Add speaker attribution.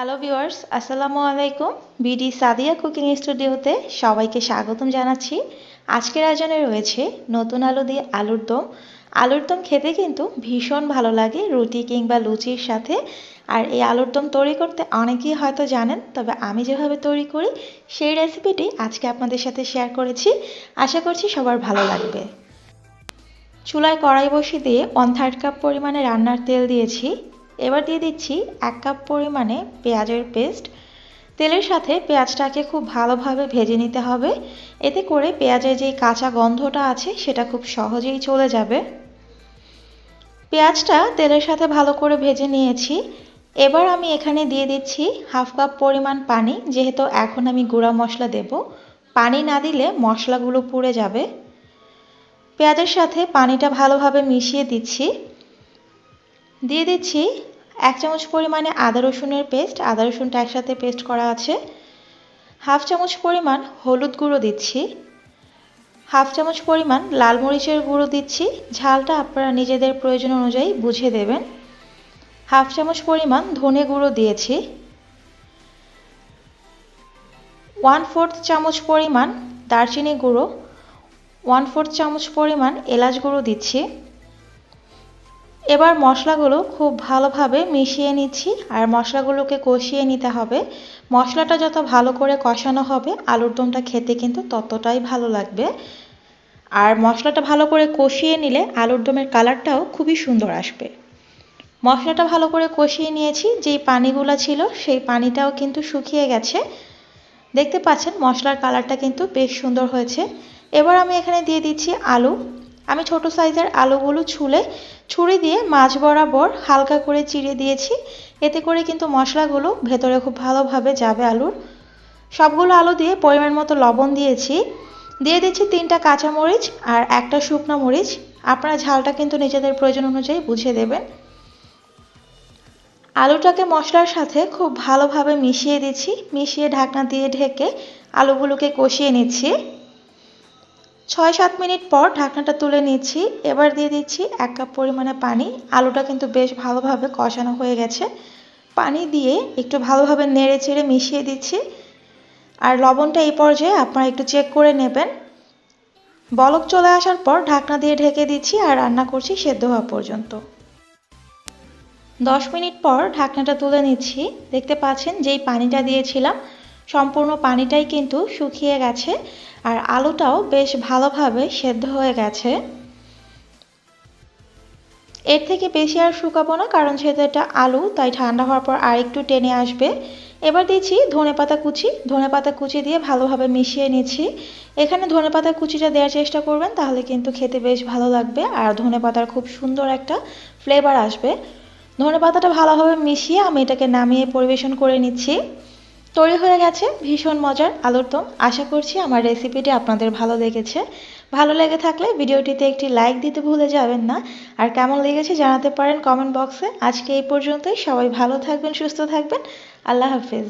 Speaker 1: Hello viewers আসসালামু আলাইকুম BD Sadia cooking স্টুডিওতে সবাইকে স্বাগতম জানাচ্ছি। আজকের আয়োজনে রয়েছে নতুন আলু দিয়ে আলুর দম। আলুর দম খেতে কিন্তু ভীষণ ভালো লাগে, রুটি কিংবা লুচির সাথে। আর এই আলুর দম তৈরি করতে অনেকেই হয়তো জানেন, তবে আমি যেভাবে তৈরি করি, সেই রেসিপিটি আজকে আপনাদের সাথে শেয়ার করেছি। আশা করছি সবার ভালো লাগবে। চুলায় কড়াই বসিয়ে দিয়ে ওয়ান থার্ড কাপ পরিমাণে রান্নার তেল দিয়েছি। এবার দিয়ে দিচ্ছি এক কাপ পরিমাণে পেঁয়াজের পেস্ট। তেলের সাথে পেঁয়াজটাকে খুব ভালোভাবে ভেজে নিতে হবে। এতে করে পেঁয়াজের যেই কাঁচা গন্ধটা আছে, সেটা খুব সহজেই চলে যাবে। পেঁয়াজটা তেলের সাথে ভালো করে ভেজে নিয়েছি। এবার আমি এখানে দিয়ে দিচ্ছি হাফ কাপ পরিমাণ পানি, যেহেতু এখন আমি গুঁড়া মশলা দেব। পানি না দিলে মশলাগুলো পুড়ে যাবে। পেঁয়াজের সাথে পানিটা ভালোভাবে মিশিয়ে দিচ্ছি। দিয়ে দিচ্ছি এক চামচ পরিমাণে আদা রসুনের পেস্ট, আদা রসুনটা একসাথে পেস্ট করা আছে। হাফ চামচ পরিমাণ হলুদ গুঁড়ো দিচ্ছি। হাফ চামচ পরিমাণ লাল মরিচের গুঁড়ো দিচ্ছি। ঝালটা আপনারা নিজেদের প্রয়োজন অনুযায়ী বুঝে দেবেন। হাফ চামচ পরিমাণ ধনে গুঁড়ো দিয়েছি। ওয়ান ফোর্থ চামচ পরিমাণ দারচিনি গুঁড়ো। ওয়ান ফোর্থ চামচ পরিমাণ এলাচ গুঁড়ো দিচ্ছি। এবার মশলাগুলো খুব ভালোভাবে মিশিয়ে নিচ্ছি, আর মশলাগুলোকে কষিয়ে নিতে হবে। মশলাটা যত ভালো করে কষানো হবে, আলুর দমটা খেতে কিন্তু ততটাই ভালো লাগবে। আর মশলাটা ভালো করে কষিয়ে নিলে আলুর দমের কালারটাও খুবই সুন্দর আসবে। মশলাটা ভালো করে কষিয়ে নিয়েছি, যেই পানিগুলো ছিল সেই পানিটাও কিন্তু শুকিয়ে গেছে। দেখতে পাচ্ছেন মশলার কালারটা কিন্তু বেশ সুন্দর হয়েছে। এবার আমি এখানে দিয়ে দিচ্ছি আলু। আমি ছোট সাইজের আলুগুলো ছুলে ছুরি দিয়ে মাছ বরাবর হালকা করে চিড়ে দিয়েছি। এতে করে কিন্তু মশলাগুলো ভেতরে খুব ভালোভাবে যাবে আলুর। সবগুলো আলু দিয়ে পরিমাণ মতো লবণ দিয়েছি। দিয়ে দিচ্ছি তিনটা কাঁচামরিচ আর একটা শুকনো মরিচ। আপনারা ঝালটা কিন্তু নিজেদের প্রয়োজন অনুযায়ী বুঝিয়ে দেবেন। আলুটাকে মশলার সাথে খুব ভালোভাবে মিশিয়ে দিচ্ছি। মিশিয়ে ঢাকনা দিয়ে ঢেকে আলুগুলোকে কষিয়ে নিচ্ছি। ছয় সাত মিনিট পর ঢাকনাটা তুলে নিচ্ছি। এবার দিয়ে দিচ্ছি এক কাপ পরিমাণে পানি। আলুটা কিন্তু বেশ ভালোভাবে কষানো হয়ে গেছে। পানি দিয়ে একটু ভালোভাবে নেড়ে চেড়ে মিশিয়ে দিচ্ছি। আর লবণটা এই পর্যায়ে আপনারা একটু চেক করে নেবেন। বলক চলে আসার পর ঢাকনা দিয়ে ঢেকে দিচ্ছি আর রান্না করছি সেদ্ধ হওয়া পর্যন্ত। দশ মিনিট পর ঢাকনাটা তুলে নিচ্ছি। দেখতে পাচ্ছেন যেই পানিটা দিয়েছিলাম সম্পূর্ণ পানিটাই কিন্তু শুকিয়ে গেছে আর আলুটাও বেশ ভালোভাবে সেদ্ধ হয়ে গেছে। এর থেকে বেশি আর শুকাবো না, কারণ যেহেতু এটা আলু, তাই ঠান্ডা হওয়ার পর আর একটু টেনে আসবে। এবার দিচ্ছি ধনে পাতা কুচি। ধনে পাতা কুচি দিয়ে ভালোভাবে মিশিয়ে নিচ্ছি। এখানে ধনে পাতা কুচিটা দেওয়ার চেষ্টা করবেন, তাহলে কিন্তু খেতে বেশ ভালো লাগবে আর ধনে পাতার খুব সুন্দর একটা ফ্লেভার আসবে। ধনে পাতাটা ভালোভাবে মিশিয়ে আমি এটাকে নামিয়ে পরিবেশন করে নিচ্ছি। তৈরি হয়ে গেছে, ভীষণ মজার আলুর দম আশা করছি আমার রেসিপিটি আপনাদের ভালো লেগেছে। ভালো লেগে থাকলে ভিডিওটিতে একটি লাইক দিতে ভুলে যাবেন না। আর কেমন লেগেছে জানাতে পারেন কমেন্ট বক্সে আজকে এই পর্যন্তই। সবাই ভালো থাকবেন, সুস্থ থাকবেন। আল্লাহ হাফিজ।